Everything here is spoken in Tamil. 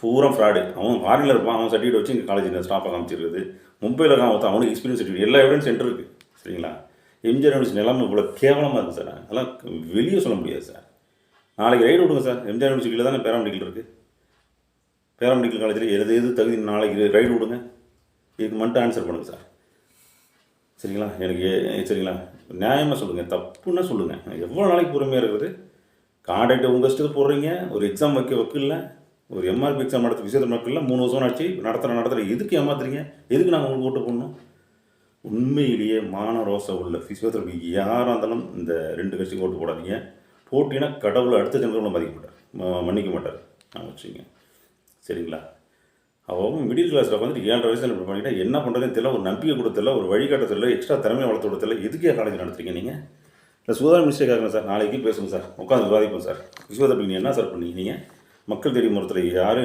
பூரா ஃப்ராடு அவன் ஃபாரினில் இருப்பான் அவன் சர்டிஃபிகேட் வச்சு இங்கே காலேஜில் ஸ்டாஃபாக காமிச்சிருக்குது மும்பையில் இருக்கான் ஒருத்தன் அவனுக்கு எக்ஸ்பீரியன்ஸ் சர்டிஃபிகேட் எல்லா எவிடன்ஸ் சென்டர் இருக்குது சரிங்களா? எம்ஜிஆர் யூனிவர்சிட்டி நிலைமை இவ்வளோ கேவலமாக இருக்குது சார். அதெல்லாம் வெளியே சொல்ல முடியாது சார். நாளைக்கு ரைடு விடுங்க சார். எம்ஜிஆர் யூனிவர்சிட்டியில் தானே பேராமெடிக்கல் இருக்குது பேராமெடிக்கல் காலேஜில் எது எது தகுதி நாளைக்கு ரைடு விடுங்க இதுக்கு மட்டும் ஆன்சர் பண்ணுங்கள் சார். சரிங்களா? எனக்கு சரிங்களா? நியாயமாக சொல்லுங்கள் தப்புன்னா சொல்லுங்கள் எவ்வளோ நாளைக்கு பொறுமையாக இருக்குது கான்டாக்ட் உங்கள் இஷ்டத்துக்கு போடுறீங்க. ஒரு எக்ஸாம் வைக்க வைக்கல ஒரு எம்ஆர்பி எக்ஸாம் நடத்த விசேத வைக்கல மூணு வருஷம் ஆச்சு. நடத்துகிற நடத்துகிற எதுக்கு ஏமாத்துறீங்க? எதுக்கு நாங்கள் உங்களுக்கு ஓட்டு போடணும்? உண்மையிலேயே மான ரோசம் உள்ள ஃபிசியோதெரபிக்கு யாராக இருந்தாலும் இந்த ரெண்டு கட்சிக்கு ஓட்டு போடாதீங்க. போட்டினா கடவுளை அடுத்த ஜென்மத்தில் மதிக்க மாட்டார். மன்னிக்க மாட்டார். நான் வச்சுங்க சரிங்களா? அவன் மிடில் கிளாஸில் வந்துட்டு ஏழரை வயசில் இப்படி பண்ணிட்டா என்ன பண்ணுறதுன்னு தெரியல ஒரு நம்பிக்கை கொடுத்தல ஒரு வழிகாட்ட தெரியல எக்ஸ்ட்ரா திறமையை வளர்த்து கொடுத்தல. எதுக்கே காலேஜ் நடத்துறீங்க நீங்கள் இல்லை சுதா மிஸ்டேக் ஆகுங்க சார் நாளைக்கு பேசுங்க சார். உட்காந்து விவாதிப்போம் சார். விஸ்வதப்பி நீங்கள் என்ன சார் பண்ணீங்க நீங்கள் மக்கள் தெரியும் ஒருத்தர். யாரும்